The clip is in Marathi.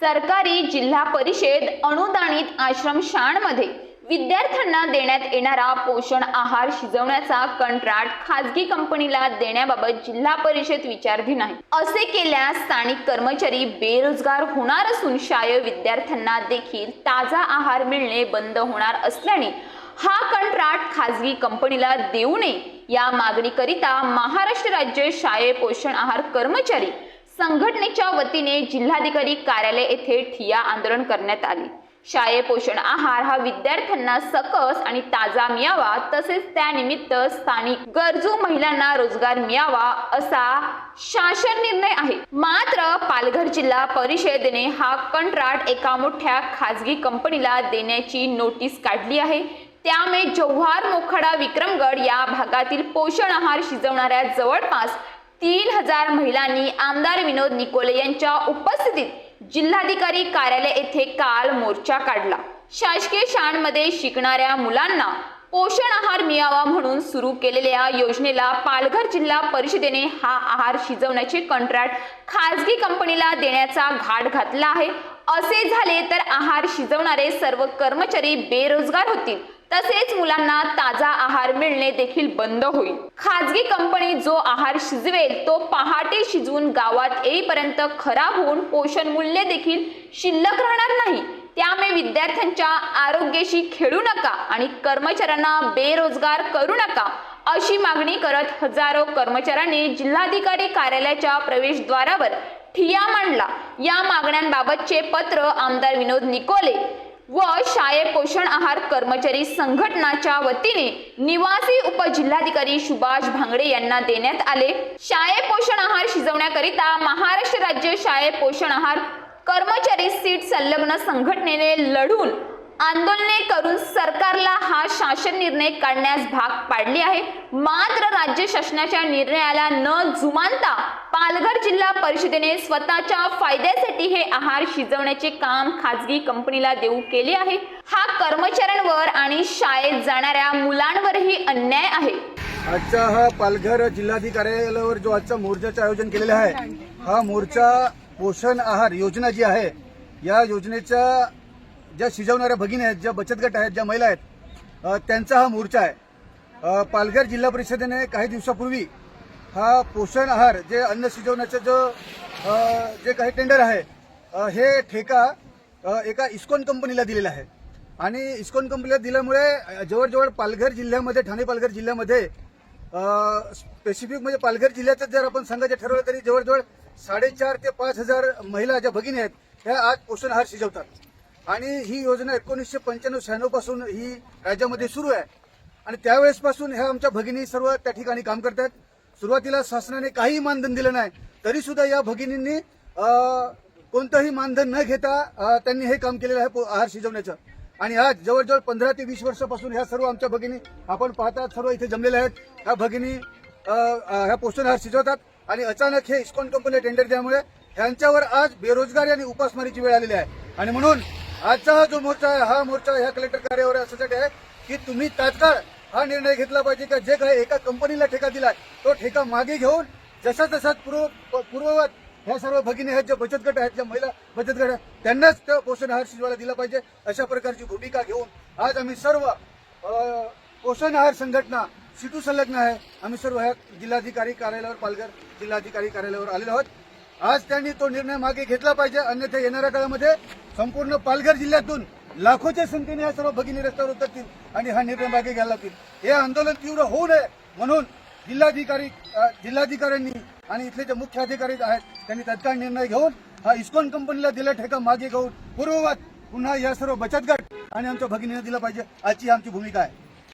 सरकारी जिल्हा परिषद अनुदानित आश्रम शाळांमध्ये विद्यार्थ्यांना देण्यात येणारा पोषण आहार शिजवण्याचा कंत्राट खाजगी कंपनीला देण्याबाबत जिल्हा परिषद विचारधीन आहे असे केल्यास स्थानिक कर्मचारी बेरोजगार होणार असून शाय विद्यार्थ्यांना देखील ताजा आहार मिळणे बंद होणार असल्याने हा कंत्राट खाजगी कंपनीला देऊ नये या मागणीकरिता महाराष्ट्र राज्य शाळे पोषण आहार कर्मचारी संघटनेच्या वतीने जिल्हाधिकारी कार्यालय येथे ठिया आंदोलन करण्यात आले. शाळे पोषण आहार हा विद्यार्थ्यांना सकस आणि ताजा मिळावा तसेच त्यानिमित्त स्थानिक गरजू महिलांना रोजगार मिळावा असा शासन निर्णय आहे. मात्र पालघर जिल्हा परिषदेने हा कंत्राट एका मोठ्या खाजगी कंपनीला देण्याची नोटीस काढली आहे. त्यामुळे जव्हार मोखाडा विक्रमगड या भागातील पोषण आहार शिजवणाऱ्या जवळपास तीन हजार महिलांनी आमदार विनोद निकोले यांच्या उपस्थितीत जिल्हाधिकारी कार्यालय येथे काल मोर्चा काढला. शासकीय शाळांमध्ये शिकणाऱ्या मुलांना पोषण आहार मिळावा म्हणून सुरू केलेल्या योजनेला पालघर जिल्हा परिषदेने हा आहार शिजवण्याचे कंत्राट खाजगी कंपनीला देण्याचा घाट घातला आहे. असे झाले तर आहार शिजवणारे सर्व कर्मचारी बेरोजगार होतील. तसेच मुलांना ताजा आहार मिळणे देखील बंद होईल. खाजगी कंपनी जो आहार शिजवेल तो पहाटे शिजवून गावात येईपर्यंत खराब होऊन पोषण मूल्य देखील शिल्लक राहणार नाही. त्यामुळे विद्यार्थ्यांच्या आरोग्याशी खेळू नका आणि कर्मचाऱ्यांना बेरोजगार करू नका अशी मागणी करत हजारो कर्मचाऱ्यांनी जिल्हाधिकारी कार्यालयाच्या प्रवेशद्वारावर ठिया मांडला. या मागण्यांबाबतचे पत्र आमदार विनोद निकोले व शाळे पोषण आहार कर्मचारी संघटनाच्या वतीने निवासी उपजिल्हाधिकारी सुभाष भांगडे यांना देण्यात आले. शाळे पोषण आहार शिजवण्याकरिता महाराष्ट्र राज्य शाळे पोषण आहार कर्मचारी सीट संलग्न संघटनेने लढून आंदोलने करून सरकारला हा शासन निर्णय काढण्यास भाग पाडली आहे. मात्र राज्य शासनाच्या निर्णयाला न जुमानता पालघर जिल्हा परिषदेने स्वतःच्या फायद्यासाठी हे आहार शिजवण्याचे काम खाजगी कंपनीला देऊ केले आहे. हा कर्मचाऱ्यांवर आणि शाळेत जाणाऱ्या मुलांवरही अन्याय आहे. आजचा हा पालघर जिल्हाधिकार्यालयावर जो आजचा मोर्चाचं आयोजन केलेलं आहे हा मोर्चा पोषण आहार योजना जी आहे या योजनेच्या ज्या शिजवणाऱ्या भगिनी आहेत ज्या बचत गट आहेत ज्या महिला आहेत त्यांचा हा मोर्चा आहे. पालघर जिल्हा परिषदेने काही दिवसापूर्वी हा पोषण आहार जे अन्न शिजवण्याचं जो जे काही टेंडर आहे हे ठेका एका इस्कॉन कंपनीला दिलेला आहे. आणि इस्कॉन कंपनीला दिल्यामुळे जवळजवळ पालघर जिल्ह्यामध्ये ठाणे पालघर जिल्ह्यामध्ये स्पेसिफिक म्हणजे पालघर जिल्ह्याचं जर आपण सांगायचं ठरवलं तरी जवळजवळ साडेचार ते पाच हजार महिला ज्या भगिनी आहेत ह्या आज पोषण आहार शिजवतात. आणि ही योजना एकोणीसशे पंच्याण्णव शहाण्णवपासून ही राज्यामध्ये सुरू आहे. आणि त्यावेळेसपासून ह्या आमच्या भगिनी सर्व त्या ठिकाणी काम करतात. सुरुवातीला शासनाने काही मानधन दिलं नाही तरी सुद्धा या भगिनींनी कोणतंही मानधन न घेता त्यांनी हे काम केलेलं आहे पो- आहार शिजवण्याचं. आणि आज जवळजवळ पंधरा ते वीस वर्षापासून ह्या सर्व आमच्या भगिनी आपण पाहतात सर्व इथे जमलेल्या आहेत. ह्या भगिनी ह्या पोषण आहार शिजवतात आणि अचानक हे इस्कॉन कंपनीला टेंडर दिल्यामुळे ह्यांच्यावर आज बेरोजगारी आणि उपासमारीची वेळ आलेली आहे. आणि म्हणून आजचा हा जो मोर्चा आहे हा मोर्चा ह्या कलेक्टर कार्यावर यासाठी आहे की तुम्ही तात्काळ हा निर्णय घेतला पाहिजे का? जे काही एका कंपनीला ठेका दिलाय तो ठेका मागे घेऊन जसा तसा पूर्व पूर्ववत ह्या सर्व भगिनी आहेत ज्या बचत गट आहेत ज्या महिला बचत गट आहेत त्यांनाच त्या पोषण आहार शिजवायला दिला पाहिजे. अशा प्रकारची भूमिका घेऊन आज आम्ही सर्व पोषण आहार संघटना सिटू संलग्न आहे. आम्ही सर्व ह्या जिल्हाधिकारी कार्यालयावर पालघर जिल्हाधिकारी कार्यालयावर आलेलो आहोत. आज त्यांनी तो निर्णय मागे घेतला पाहिजे. अन्यथा येणाऱ्या काळामध्ये संपूर्ण पालघर जिल्ह्यातून लाखोच्या संख्येने ह्या सर्व भगिनी रस्त्यावर उतरतील आणि हा निर्णय मागे घ्यायला लागतील. हे आंदोलन तीव्र होऊ नये म्हणून जिल्हाधिकारी जिल्हाधिकाऱ्यांनी आणि इथले जे मुख्य अधिकारी आहेत त्यांनी तत्काळ निर्णय घेऊन हा इस्कॉन कंपनीला दिला ठेका मागे घेऊन पूर्ववत पुन्हा या सर्व बचत गट आणि आमच्या भगिनींना दिला पाहिजे. आजची आमची भूमिका आहे.